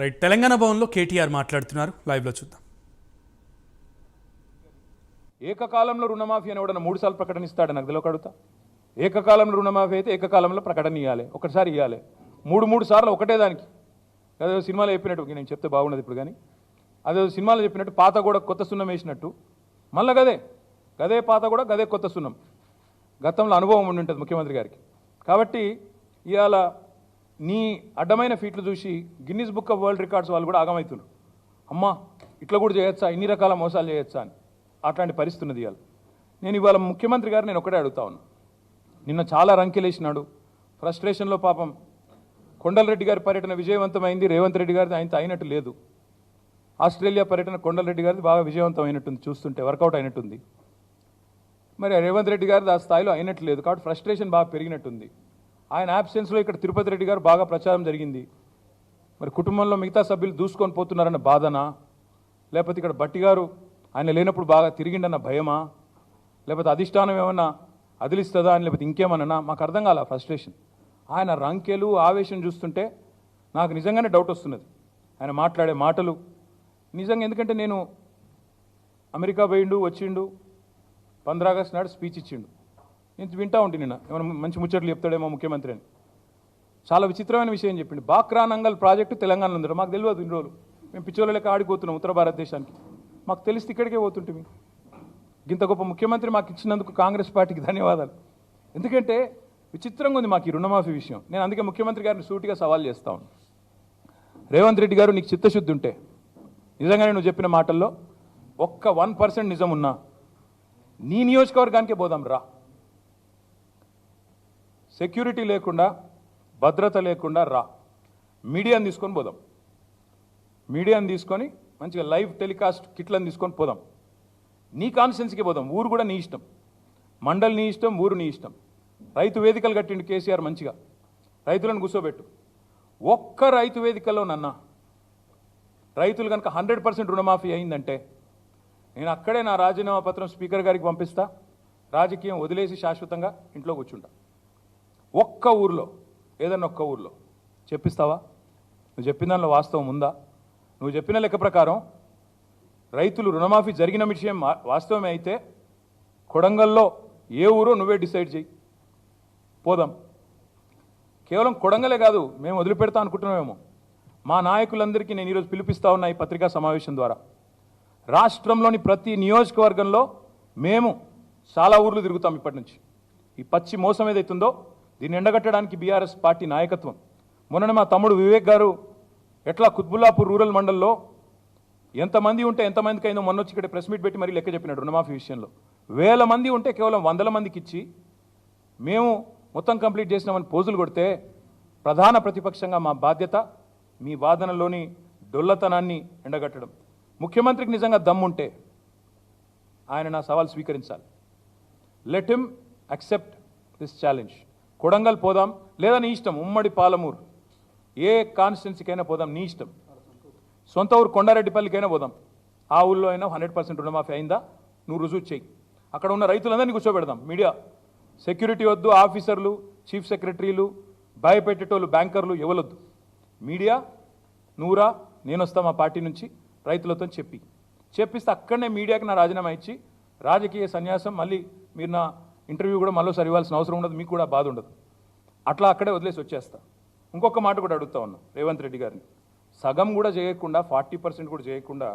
Right Telangana భవన్లో కేటీఆర్ మాట్లాడుతున్నారు. లైవ్లో చూద్దాం. ఏకకాలంలో రుణమాఫీ అని ఎవడన్నా మూడు సార్లు ప్రకటనిస్తాడు నాకు తెలియక ఏకకాలంలో రుణమాఫీ అయితే ఏకకాలంలో ప్రకటన ఇవ్వాలి ఒకసారి ఇవ్వాలి మూడు మూడు సార్లు ఒకటే దానికి. అదే సినిమాలో చెప్పినట్టు నేను చెప్తే బాగున్నది ఇప్పుడు కానీ. అదే సినిమాలో చెప్పినట్టు పాత కూడా కొత్త సున్నం వేసినట్టు. మళ్ళీ గదే గదే పాత కూడా గదే కొత్త సున్నం. గతంలో అనుభవం ఉండి ఉంటుంది ముఖ్యమంత్రి గారికి. కాబట్టి ఇవాళ నీ అడ్డమైన ఫీట్లు చూసి Guinness Book of World Records వాళ్ళు కూడా ఆగమవుతున్నారు అమ్మా ఇట్లా కూడా చేయొచ్చా? ఇన్ని రకాల మోసాలు చేయొచ్చా అని. అట్లాంటి పరిస్థితి ఉన్నది ఇవాళ. నేను ఇవాళ ముఖ్యమంత్రి గారు నేను ఒకటే అడుగుతా ఉన్నా. నిన్న చాలా రంకెలేసినాడు. ఫ్రస్ట్రేషన్లో పాపం కొండలరెడ్డి గారి పర్యటన విజయవంతమైంది. రేవంత్ రెడ్డి గారిది ఆయనతో అయినట్టు లేదు. ఆస్ట్రేలియా పర్యటన కొండలరెడ్డి గారిది బాగా విజయవంతం అయినట్టుంది చూస్తుంటే వర్కౌట్ అయినట్టుంది. మరి రేవంత్ రెడ్డి గారిది ఆ స్థాయిలో అయినట్టు లేదు. కాబట్టి ఫ్రస్ట్రేషన్ బాగా పెరిగినట్టుంది. ఆయన యాబ్సెన్స్లో ఇక్కడ తిరుపతి రెడ్డి గారు బాగా ప్రచారం జరిగింది. మరి కుటుంబంలో మిగతా సభ్యులు దూసుకొని పోతున్నారన్న బాధనా? లేకపోతే ఇక్కడ బట్టి గారు ఆయన లేనప్పుడు బాగా తిరిగిండన్న భయమా? లేకపోతే అధిష్టానం ఏమన్నా అదిలిస్తుందా అని లేకపోతే ఇంకేమన్నా మాకు అర్థం కాల ఫ్రస్ట్రేషన్ ఆయన రంకెలు ఆవేశం చూస్తుంటే నాకు నిజంగానే డౌట్ వస్తున్నది. ఆయన మాట్లాడే మాటలు నిజంగా ఎందుకంటే నేను అమెరికా పోయిండు వచ్చిండు పంద్రాగస్ట్ నాడు స్పీచ్ ఇచ్చిండు. నేను వింటా ఉంటే నిన్న. ఏమైనా మంచి ముచ్చట్లు చెప్తాడేమో ముఖ్యమంత్రి అని. చాలా విచిత్రమైన విషయం చెప్పిండు. బాక్రా నంగల్ ప్రాజెక్టు తెలంగాణలో ఉంది మాకు తెలియదు ఇన్ని రోజులు. మేము పిచ్చోళ్ళ లెక్క ఆడిపోతున్నాం ఉత్తర భారతదేశానికి. మాకు తెలిస్తే ఇక్కడికే పోతుంటే ఇంత గొప్ప ముఖ్యమంత్రి మాకు ఇచ్చినందుకు కాంగ్రెస్ పార్టీకి ధన్యవాదాలు. ఎందుకంటే విచిత్రంగా ఉంది మాకు ఈ రుణమాఫీ విషయం. నేను అందుకే ముఖ్యమంత్రి గారిని సూటిగా సవాల్ చేస్తా ఉన్నాను రేవంత్ రెడ్డి గారు నీకు చిత్తశుద్ధి ఉంటే నిజంగానే నువ్వు చెప్పిన మాటల్లో ఒక్క వన్ పర్సెంట్ నిజం ఉన్నా నీ నియోజకవర్గానికే పోదాం రా. సెక్యూరిటీ లేకుండా భద్రత లేకుండా రా. మీడియాని తీసుకొని పోదాం. మీడియాని తీసుకొని మంచిగా లైవ్ టెలికాస్ట్ కిట్లను తీసుకొని పోదాం. నీ కాన్ఫిడెన్స్కి పోదాం. ఊరు కూడా నీ ఇష్టం. మండలి నీ ఇష్టం ఊరు నీ ఇష్టం. రైతు వేదికలు కట్టిండు కేసీఆర్ మంచిగా. రైతులను కూర్చోబెట్టు. ఒక్క రైతు వేదికలో నన్న. రైతులు కనుక హండ్రెడ్ పర్సెంట్ రుణమాఫీ అయిందంటే నేను అక్కడే నా రాజీనామా పత్రం స్పీకర్ గారికి పంపిస్తా. రాజకీయం వదిలేసి శాశ్వతంగా ఇంట్లో కూర్చుంటా. ఒక్క ఊర్లో ఏదన్నా ఒక్క ఊర్లో. చెప్పిస్తావా? నువ్వు చెప్పిన దానిలో వాస్తవం ఉందా? నువ్వు చెప్పిన లెక్క ప్రకారం రైతులు రుణమాఫీ జరిగిన విషయం వాస్తవమే అయితే కొడంగల్లో ఏ ఊరో నువ్వే డిసైడ్ చేయి. పోదాం. కేవలం కొడంగలే కాదు మేము వదిలిపెడతా అనుకుంటున్నామేమో. మా నాయకులందరికీ నేను ఈరోజు పిలిపిస్తా ఉన్నా ఈ పత్రికా సమావేశం ద్వారా. రాష్ట్రంలోని ప్రతి నియోజకవర్గంలో మేము చాలా ఊర్లు తిరుగుతాం ఇప్పటి నుంచి. ఈ పచ్చి మోసం ఏదైతుందో దీన్ని ఎండగట్టడానికి బీఆర్ఎస్ పార్టీ నాయకత్వం. మొన్న మా తమ్ముడు వివేక్ గారు ఎట్లా కుత్బుల్లాపూర్ రూరల్ మండల్లో ఎంతమంది ఉంటే ఎంతమందికి అయిందో మొన్న వచ్చి ఇక్కడ ప్రెస్ మీట్ పెట్టి మరీ లెక్క చెప్పినాడు రుణమాఫీ విషయంలో. వేల మంది ఉంటే కేవలం వందల మందికి ఇచ్చి మేము మొత్తం కంప్లీట్ చేసినామని పోజులు కొడితే ప్రధాన ప్రతిపక్షంగా మా బాధ్యత మీ వాదనలోని డొల్లతనాన్ని ఎండగట్టడం. ముఖ్యమంత్రికి నిజంగా దమ్ముంటే ఆయన నా సవాల్ స్వీకరించాలి. Let him accept this challenge Kodangal పోదాం లేదా నీ ఇష్టం ఉమ్మడి పాలమూరు. ఏ కాన్స్టిట్యున్సీకైనా పోదాం నీ ఇష్టం. సొంత ఊరు కొండారెడ్డిపల్లికైనా పోదాం. ఆ ఊళ్ళో అయినా హండ్రెడ్ పర్సెంట్ రుణమాఫీ అయిందా? నువ్వు రుజువు చేయి అక్కడ ఉన్న రైతులందరినీ కూర్చోబెడదాం మీడియా. సెక్యూరిటీ వద్దు ఆఫీసర్లు చీఫ్ సెక్రటరీలు భయపెట్టేటోళ్ళు బ్యాంకర్లు ఎవరొద్దు మీడియా నూరా నేను వస్తా మా పార్టీ నుంచి రైతులతో చెప్పి. చెప్పిస్తే అక్కడనే మీడియాకి నా రాజీనామా ఇచ్చి రాజకీయ సన్యాసం మళ్ళీ మీరు నా ఇంటర్వ్యూ కూడా మళ్ళీ ఇవ్వాల్సిన అవసరం ఉండదు మీకు కూడా బాధ ఉండదు. అట్లా అక్కడే వదిలేసి వచ్చేస్తా. ఇంకొక మాట కూడా అడుగుతా ఉన్నా రేవంత్ రెడ్డి గారిని. సగం కూడా చేయకుండా ఫార్టీ పర్సెంట్ కూడా చేయకుండా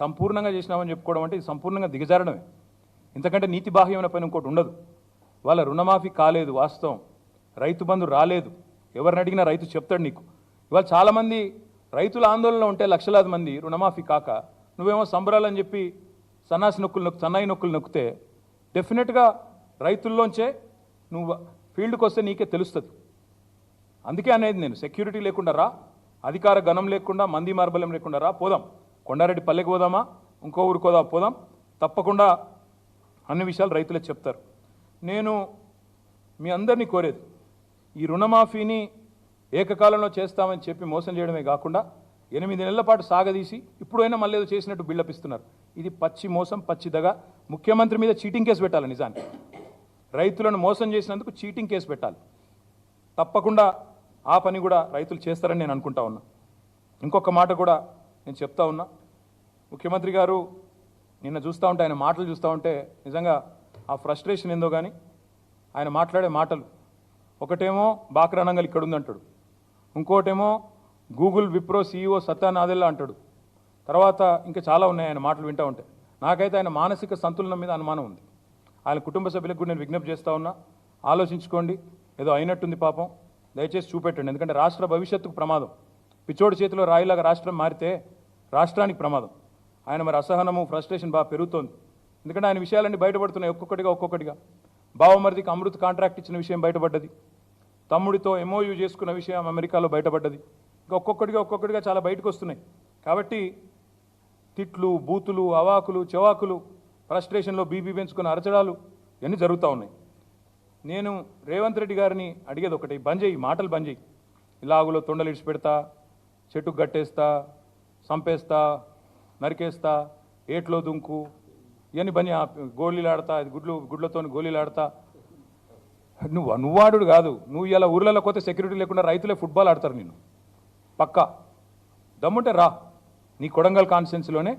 సంపూర్ణంగా చేసినామని చెప్పుకోవడం అంటే ఇది సంపూర్ణంగా దిగజారడమే. ఇంతకంటే నీతి బాహ్యమైన పని ఇంకోటి ఉండదు. వాళ్ళ రుణమాఫీ కాలేదు వాస్తవం. రైతు బంధు రాలేదు. ఎవరిని అడిగినా రైతు చెప్తాడు నీకు. ఇవాళ చాలామంది రైతుల ఆందోళనలో ఉంటే లక్షలాది మంది రుణమాఫీ కాక నువ్వేమో సంబరాలని చెప్పి సన్నాసి నొక్కులు నొక్కు సన్నాయి నొక్కులు నొక్కితే డెఫినెట్గా రైతుల్లోంచే నువ్వు ఫీల్డ్కి వస్తే నీకే తెలుస్తుంది. అందుకే అనేది నేను సెక్యూరిటీ లేకుండా రా అధికార గణం లేకుండా మంది మార్బల్యం లేకుండా రా పోదాం. కొండారెడ్డి పల్లెకి పోదామా? ఇంకో ఊరికి పోదా పోదాం. తప్పకుండా అన్ని విషయాలు రైతులే చెప్తారు. నేను మీ అందరినీ కోరేది ఈ రుణమాఫీని ఏకకాలంలో చేస్తామని చెప్పి మోసం చేయడమే కాకుండా ఎనిమిది నెలల పాటు సాగదీసి ఇప్పుడైనా మళ్ళీ ఏదో చేసినట్టు బిల్డప్ ఇస్తున్నారు. ఇది పచ్చి మోసం పచ్చిదగా ముఖ్యమంత్రి మీద చీటింగ్ కేసు పెట్టాలి నిజానికి. రైతులను మోసం చేసినందుకు చీటింగ్ కేసు పెట్టాలి. తప్పకుండా ఆ పని కూడా రైతులు చేస్తారని నేను అనుకుంటా ఉన్నా. ఇంకొక మాట కూడా నేను చెప్తా ఉన్నా. ముఖ్యమంత్రి గారు నిన్న చూస్తూ ఉంటే ఆయన మాటలు చూస్తూ ఉంటే నిజంగా ఆ ఫ్రస్ట్రేషన్ ఏందో కానీ ఆయన మాట్లాడే మాటలు. ఒకటేమో బాక్రానంగల్ ఇక్కడ ఉందంటాడు. ఇంకోటేమో గూగుల్ విప్రో సీఈఓ సత్యానాదెల్లా అంటాడు. తర్వాత ఇంకా చాలా ఉన్నాయి ఆయన మాటలు వింటూ ఉంటే. నాకైతే ఆయన మానసిక సంతులనం మీద అనుమానం ఉంది. ఆయన కుటుంబ సభ్యులకు కూడా నేను విజ్ఞప్తి చేస్తా ఉన్నా. ఆలోచించుకోండి. ఏదో అయినట్టుంది పాపం. దయచేసి చూపెట్టండి. ఎందుకంటే రాష్ట్ర భవిష్యత్తుకు ప్రమాదం. పిచ్చోడి చేతిలో రాయిలాగా రాష్ట్రం మారితే రాష్ట్రానికి ప్రమాదం. ఆయన మరి అసహనము ఫ్రస్ట్రేషన్ బాగా పెరుగుతోంది. ఎందుకంటే ఆయన విషయాలన్నీ బయటపడుతున్నాయి ఒక్కొక్కటిగా ఒక్కొక్కటిగా. బావమరిదికి అమృత్ కాంట్రాక్ట్ ఇచ్చిన విషయం బయటపడ్డది. తమ్ముడితో ఎంఓయూ చేసుకున్న విషయం అమెరికాలో బయటపడ్డది. ఇంకా ఒక్కొక్కటిగా ఒక్కొక్కటిగా చాలా బయటకు వస్తున్నాయి. కాబట్టి తిట్లు బూతులు అవాకులు చెవాకులు ఫ్రస్ట్రేషన్లో బీబీ పెంచుకున్న అరచడాలు ఇవన్నీ జరుగుతూ ఉన్నాయి? నేను రేవంత్ రెడ్డి గారిని అడిగేది ఒకటి బంద్ చేయి మాటలు బంద్ చేయి. ఇలాగులో తొండలు ఇడిచి పెడతా చెట్టు గట్టేస్తా సంపేస్తా నరికేస్తా ఏట్లో దుంకు ఇవన్నీ బంద్ గోళీలాడతా గోళీలు ఆడతా గుడ్లు గుడ్లతో గోళీలు ఆడతా నువ్వు నువ్వాడు కాదు. నువ్వు ఇలా ఊర్లలో పోతే సెక్యూరిటీ లేకుండా రైతులే ఫుట్బాల్ ఆడతారు నిన్ను. పక్కా. దమ్ముంటే రా. నీ కొడంగల్ కాన్స్టిట్యున్సీలోనే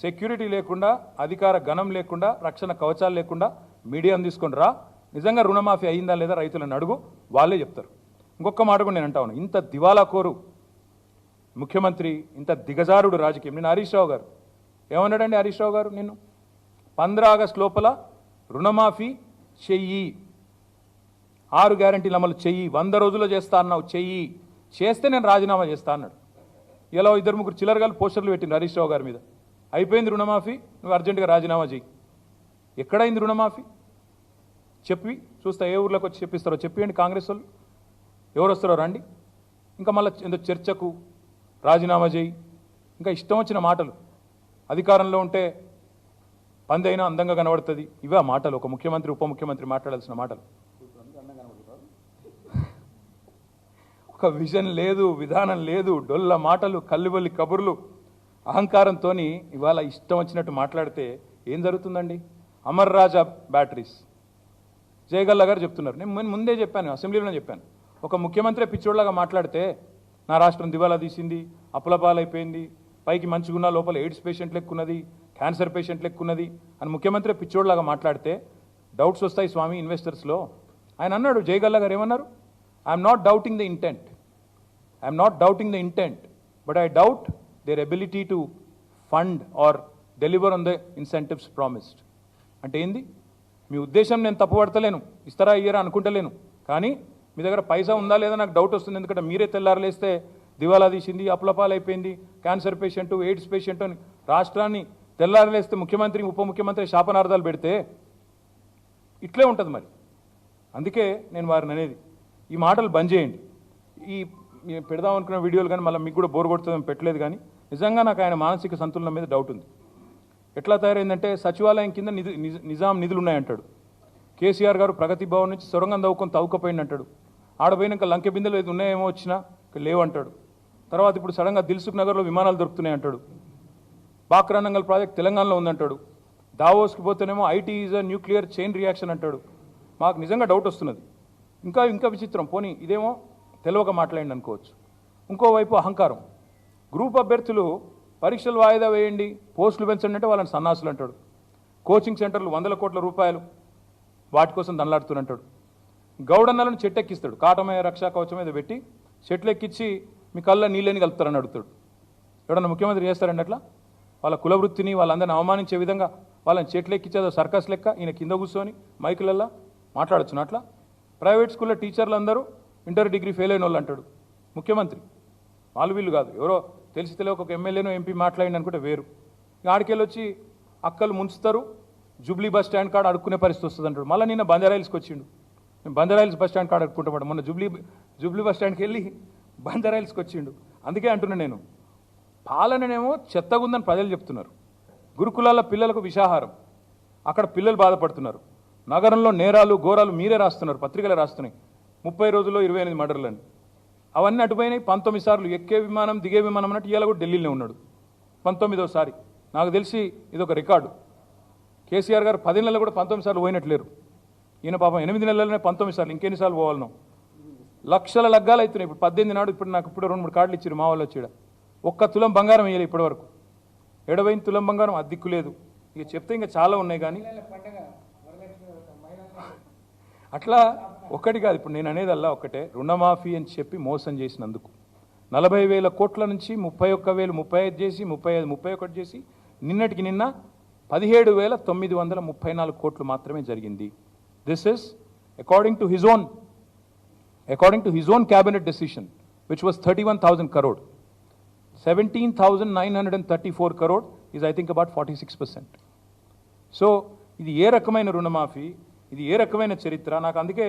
సెక్యూరిటీ లేకుండా అధికార గణం లేకుండా రక్షణ కవచాలు లేకుండా మీడియాను తీసుకొని రా. నిజంగా రుణమాఫీ అయిందా లేదా రైతులను అడుగు. వాళ్ళే చెప్తారు. ఇంకొక మాట కూడా నేను అంటా ఉన్నా. ఇంత దివాలా కోరు ముఖ్యమంత్రి ఇంత దిగజారుడు రాజకీయం. నేను హరీష్ రావు గారు. ఏమన్నాడండి హరీష్ రావు గారు నిన్ను? పంద్రా ఆగస్ట్ లోపల రుణమాఫీ చెయ్యి. ఆరు గ్యారంటీలు అమలు చెయ్యి. వంద రోజుల్లో చేస్తా అన్నావు చెయ్యి. చేస్తే నేను రాజీనామా చేస్తా అన్నాడు. ఇలా ఇద్దరు ముగ్గురు చిల్లరగాలు పోస్టర్లు పెట్టింది హరీష్ రావు గారి మీద. అయిపోయింది రుణమాఫీ నువ్వు అర్జెంటుగా రాజీనామా చెయ్యి. ఎక్కడైంది రుణమాఫీ? చెప్పి చూస్తా ఏ ఊర్లోకి వచ్చి చెప్పిస్తారో. చెప్పియండి కాంగ్రెస్ వాళ్ళు? ఎవరు వస్తారో రండి. ఇంకా మళ్ళీ ఏదో చర్చకు రాజీనామా చేయి ఇంకా ఇష్టం వచ్చిన మాటలు. అధికారంలో ఉంటే పందైనా అందంగా కనబడుతుంది. ఇవే మాటలు. ఒక ముఖ్యమంత్రి ఉప ముఖ్యమంత్రి మాట్లాడాల్సిన మాటలు. ఒక విజన్ లేదు విధానం లేదు. డొల్ల మాటలు కల్లుబల్లి కబుర్లు. అహంకారంతో ఇవాళ ఇష్టం వచ్చినట్టు మాట్లాడితే ఏం జరుగుతుందండి? అమర్ రాజా బ్యాటరీస్. జయగల్లా గారు చెప్తున్నారు. నేను నేను ముందే చెప్పాను అసెంబ్లీలో చెప్పాను. ఒక ముఖ్యమంత్రి పిచ్చోళ్ళగా మాట్లాడితే నా రాష్ట్రం దివాలా తీసింది అప్పులపాలైపోయింది పైకి మంచిగున్న లోపల ఎయిడ్స్ పేషెంట్ ఎక్కున్నది క్యాన్సర్ పేషెంట్ ఎక్కున్నది అని ముఖ్యమంత్రి పిచ్చోళ్ళగా మాట్లాడితే డౌట్స్ వస్తాయి స్వామి ఇన్వెస్టర్స్లో. ఆయన అన్నాడు జయగల్లా గారు ఏమన్నారు? I'm not doubting the intent I'm not doubting the intent but I doubt their ability to fund or deliver on the incentives promised అంటే ఏంది? మీ ఉద్దేశం నేను తప్పుపడతలేను ఇస్తారా ఇయ్యరా అనుకుంటలేను. కానీ మీ దగ్గర పైసా ఉందా లేదా నాకు డౌట్ వస్తుంది. ఎందుకంటే మీరే తెల్లారలేస్తే దివాలా తీసింది అప్లపాలైపోయింది క్యాన్సర్ పేషెంట్ ఎయిడ్స్ పేషెంట్ అని రాష్ట్రాన్ని తెల్లారలేస్తే ముఖ్యమంత్రి ఉప ముఖ్యమంత్రి శాపనార్థాలు పెడితే ఇట్లే ఉంటుంది మరి. అందుకే నేను వారిని అనేది ఈ మాటలు బంద్ చేయండి. ఈ ఈ పెడదాం అనుకున్న వీడియోలు కానీ మళ్ళీ మీకు కూడా బోర్ కొడుతుందని పెట్టలేదు కానీ నిజంగా నాకు ఆయన మానసిక సంతులనం మీద డౌట్ ఉంది. ఎట్లా తయారైందంటే సచివాలయం కింద నిధు నిజ- నిజాం నిధులు ఉన్నాయంటాడు. కేసీఆర్ గారు ప్రగతి భవన్ నుంచి సొరంగం తవ్వుకొని తవ్వుకపోయింది అంటాడు ఆడపోయినాక లంకె బిందెలు ఏదో ఉన్నాయేమో వచ్చినా లేవంటాడు. తర్వాత ఇప్పుడు సడన్గా దిల్సుఖ్ నగర్లో విమానాలు దొరుకుతున్నాయి అంటాడు. బాక్రానంగల్ ప్రాజెక్ట్ తెలంగాణలో ఉందంటాడు. దావోస్కి పోతేనేమో it is a nuclear chain reaction అంటాడు. మాకు నిజంగా డౌట్ వస్తున్నది. ఇంకా ఇంకా విచిత్రం. పోనీ ఇదేమో తెలియక మాట్లాడండి అనుకోవచ్చు ఇంకోవైపు అహంకారం. గ్రూప్ అభ్యర్థులు పరీక్షలు వాయిదా వేయండి పోస్టులు పెంచండి అంటే వాళ్ళని సన్నాసులు అంటాడు. కోచింగ్ సెంటర్లు వందల కోట్ల రూపాయలు వాటి కోసం దండలాడుతున్నట్టాడు గౌడన్నలను చెట్టెక్కిస్తాడు. కాటమయ రక్షా కవచం మీద పెట్టి చెట్లు ఎక్కించి మీ కళ్ళ నీళ్ళని కలుపుతారని అడుగుతాడు. ఎవడన్నా ముఖ్యమంత్రి చేస్తారండి అట్లా? వాళ్ళ కులవృత్తిని వాళ్ళందరిని అవమానించే విధంగా వాళ్ళని చెట్లు ఎక్కించేదో సర్కస్ లెక్క ఈయన కింద కూర్చొని మైకులల్లా మాట్లాడచ్చు అట్లా? ప్రైవేట్ స్కూల్లో టీచర్లు అందరూ ఇంటర్ డిగ్రీ ఫెయిల్ అయిన వాళ్ళు అంటాడు ముఖ్యమంత్రి. వాళ్ళు వీళ్ళు కాదు. ఎవరో తెలిసి తెలియక ఒక ఎమ్మెల్యేనో ఎంపీ మాట్లాడింది అనుకుంటే వేరు. ఇక ఆడికెళ్ళి వచ్చి అక్కలు ముంచుతారు జూబ్లీ బస్ స్టాండ్ కాడ అడుక్కునే పరిస్థితి వస్తుంది అంటాడు. మళ్ళీ నిన్న బందరాయిల్స్కి వచ్చిండు. నేను బందరాయిల్స్ బస్ స్టాండ్ కాడ అడుక్కుంటాడు మొన్న జూబ్లీ జూబ్లీ బస్ స్టాండ్కి వెళ్ళి బందరాయిల్స్కి వచ్చిండు. అందుకే అంటున్నా నేను. పాలననేమో చెత్తగుందని ప్రజలు చెప్తున్నారు. గురుకులాల పిల్లలకు విషాహారం. అక్కడ పిల్లలు బాధపడుతున్నారు. నగరంలో నేరాలు ఘోరాలు మీరే రాస్తున్నారు పత్రికలు రాస్తున్నాయి. ముప్పై రోజుల్లో ఇరవై ఎనిమిది మర్డర్లని అవన్నీ అటుపోయినాయి పంతొమ్మిది సార్లు ఎక్కే విమానం దిగే విమానం అన్నట్టు ఇవాళ కూడా ఢిల్లీలో ఉన్నాడు. పంతొమ్మిదోసారి. నాకు తెలిసి ఇది ఒక రికార్డు. కేసీఆర్ గారు పది నెలలు కూడా పంతొమ్మిది సార్లు పోయినట్లేరు. ఈయన పాపం ఎనిమిది నెలలనే పంతొమ్మిది సార్లు ఇంకెన్నిసార్లు పోవాలనో. లక్షల లగ్గాలు అవుతున్నాయి ఇప్పుడు పద్దెనిమిది నాడు ఇప్పుడు నాకు ఇప్పుడు రెండు మూడు కార్డులు ఇచ్చారు మా వాళ్ళు వచ్చాడు. ఒక్క తులం బంగారం వేయాలి ఇప్పటి వరకు ఎడవైన తులం బంగారం అద్దెక్కు లేదు. ఇక చెప్తే ఇంకా చాలా ఉన్నాయి కానీ. అట్లా ఒక్కటి కాదు ఇప్పుడు నేను అనేది అల్లా ఒక్కటే రుణమాఫీ అని చెప్పి మోసం చేసినందుకు. నలభై వేల కోట్ల నుంచి ముప్పై ఒక్క వేలు ముప్పై ఐదు చేసి ముప్పై ఐదు ముప్పై ఒకటి చేసి నిన్నటికి నిన్న పదిహేడు వేల తొమ్మిది వందల ముప్పై నాలుగు కోట్లు మాత్రమే జరిగింది. This is according to his own according to his own cabinet decision which was thirty one thousand crore seventeen thousand nine hundred and thirty four crore is I think about forty six percent so ఇది ఏ రకమైన రుణమాఫీ? ఇది ఏ రకమైన చరిత్ర? నాకు అందుకే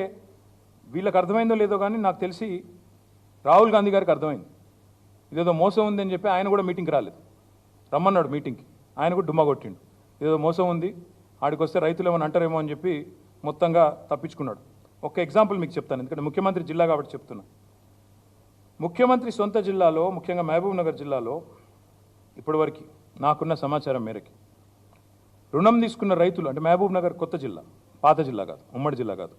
వీళ్ళకి అర్థమైందో లేదో కానీ నాకు తెలిసి రాహుల్ గాంధీ గారికి అర్థమైంది. ఇదేదో మోసం ఉందని చెప్పి ఆయన కూడా మీటింగ్కి రాలేదు. రమ్మన్నాడు మీటింగ్కి ఆయన కూడా డుమ్మా కొట్టిండు. ఇదేదో మోసం ఉంది ఆడికి వస్తే రైతులు ఏమైనా అంటారేమో అని చెప్పి మొత్తంగా తప్పించుకున్నాడు. ఒక ఎగ్జాంపుల్ మీకు చెప్తాను ఎందుకంటే ముఖ్యమంత్రి జిల్లా కాబట్టి చెప్తున్నా. ముఖ్యమంత్రి సొంత జిల్లాలో ముఖ్యంగా మహబూబ్ నగర్ జిల్లాలో ఇప్పటివరకు నాకున్న సమాచారం మేరకి. రుణం తీసుకున్న రైతులు అంటే మహబూబ్ నగర్ కొత్త జిల్లా పాత జిల్లా కాదు ఉమ్మడి జిల్లా కాదు.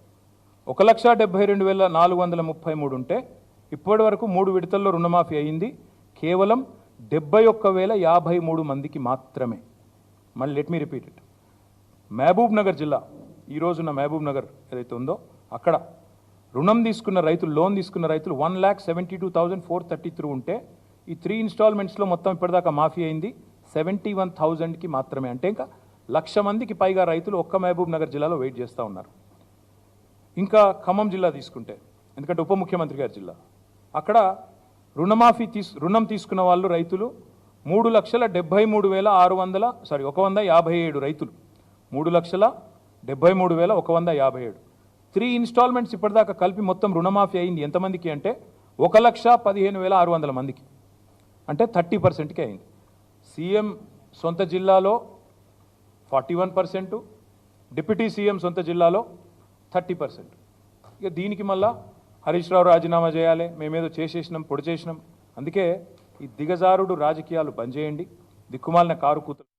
ఒక లక్ష డెబ్బై రెండు వేల నాలుగు వందల ముప్పై మూడు ఉంటే ఇప్పటి వరకు మూడు విడతల్లో రుణమాఫీ అయింది. కేవలం డెబ్బై ఒక్క వేల యాభై మూడు మందికి మాత్రమే. మళ్ళీ let me repeat it Mahabubnagar జిల్లా ఈ మహబూబ్ నగర్ ఏదైతే ఉందో అక్కడ రుణం తీసుకున్న రైతులు లోన్ తీసుకున్న రైతులు one lakh seventy two thousand four thirty three ఉంటే ఈ త్రీ ఇన్స్టాల్మెంట్స్లో మొత్తం ఇప్పటిదాకా మాఫీ అయింది. సెవెంటీ వన్ థౌజండ్కి మాత్రమే. అంటే ఇంకా లక్ష మందికి పైగా రైతులు ఒక్క మహబూబ్ నగర్ జిల్లాలో వెయిట్ చేస్తూ ఉన్నారు. ఇంకా ఖమ్మం జిల్లా తీసుకుంటే ఎందుకంటే ఉప ముఖ్యమంత్రి గారి జిల్లా. అక్కడ రుణమాఫీ తీసు రుణం తీసుకున్న వాళ్ళు రైతులు మూడు లక్షల డెబ్బై మూడు వేల ఆరు వందల సారీ ఒక వంద యాభై ఏడు రైతులు. మూడు లక్షల డెబ్బై మూడు వేల ఒక వంద యాభై ఏడు. త్రీ ఇన్స్టాల్మెంట్స్ ఇప్పటిదాకా కలిపి మొత్తం రుణమాఫీ అయింది ఎంతమందికి అంటే ఒక లక్ష పదిహేను వేల ఆరు వందల మందికి. అంటే థర్టీ పర్సెంట్కి అయింది. సీఎం సొంత జిల్లాలో forty one percent deputy CM సొంత జిల్లాలో థర్టీ పర్సెంట్. ఇక దీనికి మళ్ళా హరీష్ రావు రాజీనామా చేయాలి మేమేదో చేసేసినాం పొడి చేసినాం. అందుకే ఈ దిగజారుడు రాజకీయాలు బంద్ చేయండి. దిక్కుమాలిన కారు కూతురు